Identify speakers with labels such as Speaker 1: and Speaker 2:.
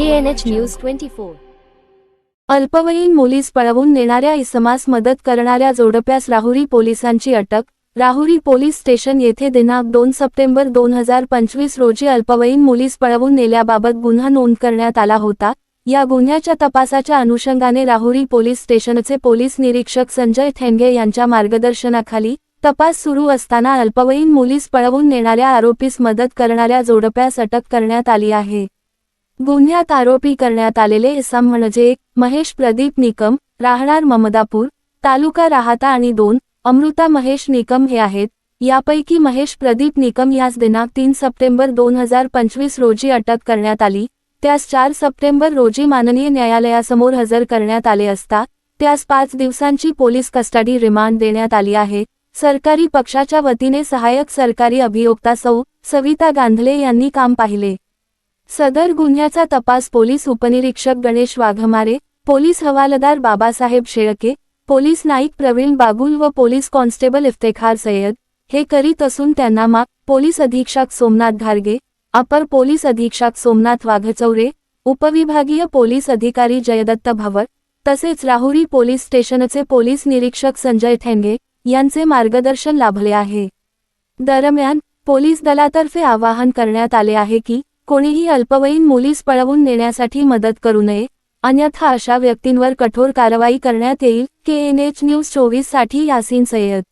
Speaker 1: KNH news twenty four
Speaker 2: अल्पवयीन मुलीस पळवून नेणाऱ्या इसमास मदत करणाऱ्या जोडप्यास राहुरी पोलिसांची अटक. राहुरी पोलीस स्टेशन येथे दिनांक दोन सप्टेंबर दोन हजार पंचवीस रोजी अल्पवयीन मुलीस पळवून नेल्याबाबत गुन्हा नोंद करण्यात आला होता. या गुन्ह्याच्या तपासाच्या अनुषंगाने राहुरी पोलीस स्टेशनचे पोलीस निरीक्षक संजय थेंगे यांच्या मार्गदर्शनाखाली तपास सुरू असताना अल्पवयीन मुलीस पळवून नेणाऱ्या आरोपीस मदत करणाऱ्या जोडप्यास अटक करण्यात आली आहे. गुन्ह्यात आरोपी करण्यात आलेले इसम म्हणजे एक महेश प्रदीप निकम राहणार ममदापूर तालुका राहता आणि दोन अमृता महेश निकम हे आहेत. यापैकी महेश प्रदीप निकम यास दिनांक तीन सप्टेंबर दोन हजार पंचवीस रोजी अटक करण्यात आली. त्यास चार सप्टेंबर रोजी माननीय न्यायालयासमोर हजर करण्यात आले असता त्यास पाच दिवसांची पोलीस कस्टडी रिमांड देण्यात आली आहे. सरकारी पक्षाच्या वतीने सहाय्यक सरकारी अभियोक्ता सौ. सविता गांधले यांनी काम पाहिले. सदर गुन्ह्याचा तपास पोलीस उपनिरीक्षक गणेश वाघमारे पोलीस हवालदार बाबासाहेब शेळके पोलीस नाईक प्रवीण बागुल व पोलीस कॉन्स्टेबल इफ्तेखार सय्यद हे करीत असून त्यांना मा पोलीस अधीक्षक सोमनाथ घारगे अपर पोलीस अधीक्षक सोमनाथ वाघचौरे उपविभागीय पोलीस अधिकारी जयदत्त भवर तसेच राहुरी पोलीस स्टेशनचे पोलीस निरीक्षक संजय ठेंगे यांचे मार्गदर्शन लाभले आहे. दरम्यान पोलीस दलातर्फे आवाहन करण्यात आले आहे की कोणीही अल्पवयीन मुलीस पळवून नेण्यासाठी मदत करू नये. अन्यथा अशा व्यक्तींवर कठोर कारवाई करण्यात येईल. के एन एच न्यूज चोवीससाठी यासीन सय्यद.